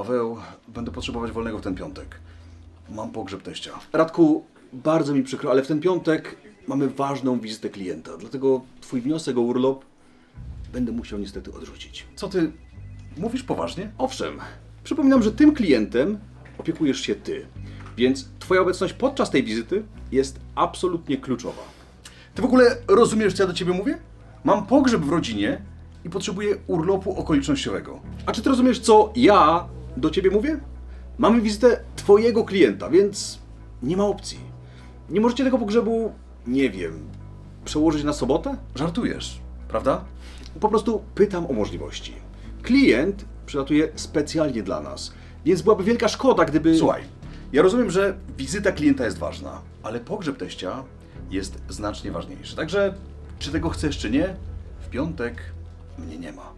Paweł, będę potrzebować wolnego w ten piątek. Mam pogrzeb teścia. Radku, bardzo mi przykro, ale w ten piątek mamy ważną wizytę klienta, dlatego twój wniosek o urlop będę musiał niestety odrzucić. Co ty, mówisz poważnie? Owszem, przypominam, że tym klientem opiekujesz się ty, więc twoja obecność podczas tej wizyty jest absolutnie kluczowa. Ty w ogóle rozumiesz, co ja do ciebie mówię? Mam pogrzeb w rodzinie i potrzebuję urlopu okolicznościowego. A czy ty rozumiesz, co ja do ciebie mówię? Mamy wizytę twojego klienta, więc nie ma opcji. Nie możecie tego pogrzebu, nie wiem, przełożyć na sobotę? Żartujesz, prawda? Po prostu pytam o możliwości. Klient przylatuje specjalnie dla nas, więc byłaby wielka szkoda, gdyby... Słuchaj, ja rozumiem, że wizyta klienta jest ważna, ale pogrzeb teścia jest znacznie ważniejszy. Także, czy tego chcesz, czy nie, w piątek mnie nie ma.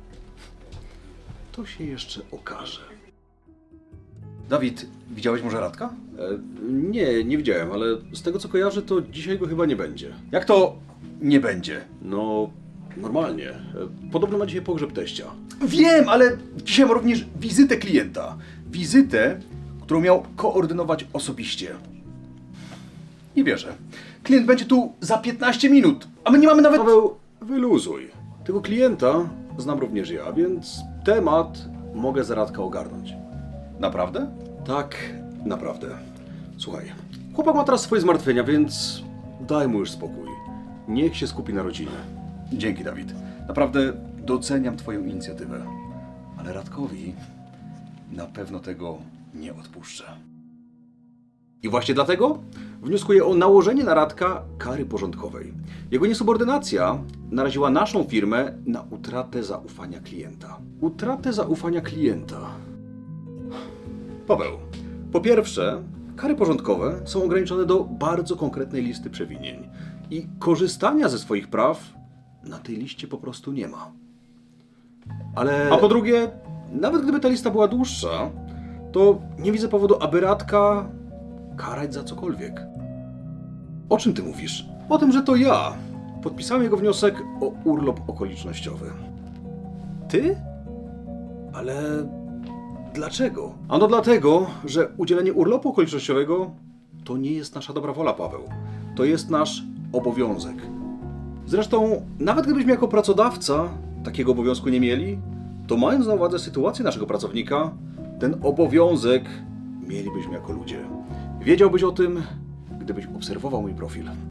To się jeszcze okaże. Dawid, widziałeś może Radka? E, nie, nie widziałem, ale z tego co kojarzę, to dzisiaj go chyba nie będzie. Jak to nie będzie? No, normalnie. E, Podobno ma dzisiaj pogrzeb teścia. Wiem, ale dzisiaj ma również wizytę klienta. Wizytę, którą miał koordynować osobiście. Nie wierzę. Klient będzie tu za 15 minut, a my nie mamy nawet... Paweł, wyluzuj. Tego klienta znam również ja, więc temat mogę za Radka ogarnąć. Naprawdę? Tak, naprawdę. Słuchaj, chłopak ma teraz swoje zmartwienia, więc daj mu już spokój. Niech się skupi na rodzinie. Dzięki, Dawid. Naprawdę doceniam Twoją inicjatywę. Ale Radkowi na pewno tego nie odpuszczę. I właśnie dlatego wnioskuję o nałożenie na Radka kary porządkowej. Jego niesubordynacja naraziła naszą firmę na utratę zaufania klienta. Utratę zaufania klienta. Paweł, po pierwsze, kary porządkowe są ograniczone do bardzo konkretnej listy przewinień i korzystania ze swoich praw na tej liście po prostu nie ma. Ale. A po drugie, nawet gdyby ta lista była dłuższa, to nie widzę powodu, aby Radka karać za cokolwiek. O czym ty mówisz? O tym, że to ja podpisałem jego wniosek o urlop okolicznościowy. Ty? Ale dlaczego? Ano dlatego, że udzielenie urlopu okolicznościowego to nie jest nasza dobra wola, Paweł. To jest nasz obowiązek. Zresztą, nawet gdybyśmy jako pracodawca takiego obowiązku nie mieli, to mając na uwadze sytuację naszego pracownika, ten obowiązek mielibyśmy jako ludzie. Wiedziałbyś o tym, gdybyś obserwował mój profil.